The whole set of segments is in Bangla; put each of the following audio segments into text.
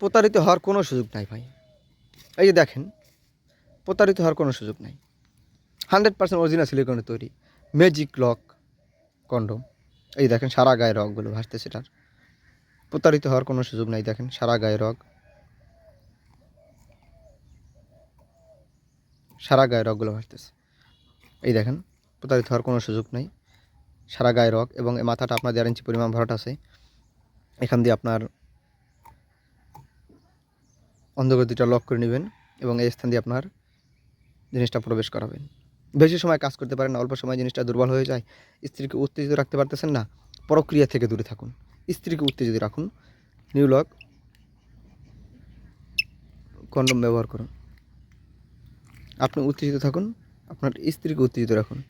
প্রতারিত হওয়ার কোনো সুযোগ নাই ভাই। এই যে দেখেন, প্রতারিত হওয়ার কোনো সুযোগ নাই। হান্ড্রেড পার্সেন্ট অরিজিনাল সিলিকনের তৈরি। Magic lock, condom. এই দেখেন, সারা গায়ে রগগুলো ভাসতে সেটার। প্রতারিত হওয়ার কোনো সুযোগ নাই, দেখেন, সারা গায়ে রগ। সারা গায়ে রগগুলো ভাসতেছে। এই দেখেন, প্রতারিত হওয়ার কোনো সুযোগ নেই। সারা গায়ে রগ এবং মাথাটা আপনার দেড় ইঞ্চি পরিমাণ ভরাট আছে। এখান দিয়ে আপনার অন্ধগতিটা লক করে নেবেন এবং এই স্থান দিয়ে আপনার জিনিসটা প্রবেশ করাবেন। বেশি সময় কাজ করতে পারেন অল্প সময় জিনিসটা দুর্বল হয়ে যায়। স্ত্রীকে উত্তেজিত রাখতে পারতেছেন না, প্রক্রিয়া থেকে দূরে থাকুন। স্ত্রীকে উত্তেজিত রাখুন। নিউ লক কন্ডম ব্যবহার করুন। আপনি উত্তেজিত থাকুন, আপনার স্ত্রীকে উত্তেজিত রাখুন।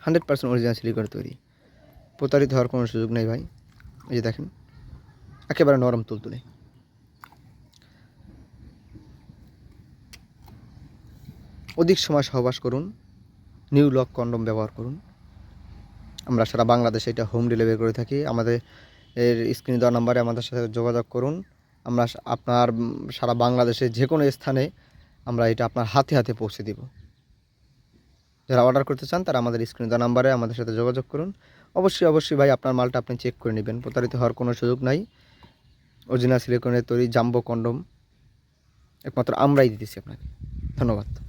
হান্ড্রেড পার্সেন্ট অরিজিনাল সিলিকন তৈরি। প্রতারিত হওয়ার কোনো সুযোগ নেই ভাই। এই যে দেখেন, একেবারে নরম তুলতুলে। অধিক সময় সহবাস করুন নিউ লক কন্ডম ব্যবহার করুন। আমরা সারা বাংলাদেশে এটা হোম ডেলিভারি করে থাকি। আমাদের এর স্ক্রিনে দেওয়া নাম্বারে আমাদের সাথে যোগাযোগ করুন। আমরা আপনার সারা বাংলাদেশে যে কোনো স্থানে আমরা এটা আপনার হাতে হাতে পৌঁছে দিব। যারা অর্ডার করতে চান তারা আমাদের স্ক্রিনে দেওয়া নাম্বারে আমাদের সাথে যোগাযোগ করুন। অবশ্যই অবশ্যই ভাই আপনার মালটা আপনি চেক করে নেবেন। প্রতারিত হওয়ার কোনো সুযোগ নাই। অরিজিনাল সিলিকনের তৈরি জাম্বো কন্ডম একমাত্র আমরাই দিতেছি আপনাকে। ধন্যবাদ।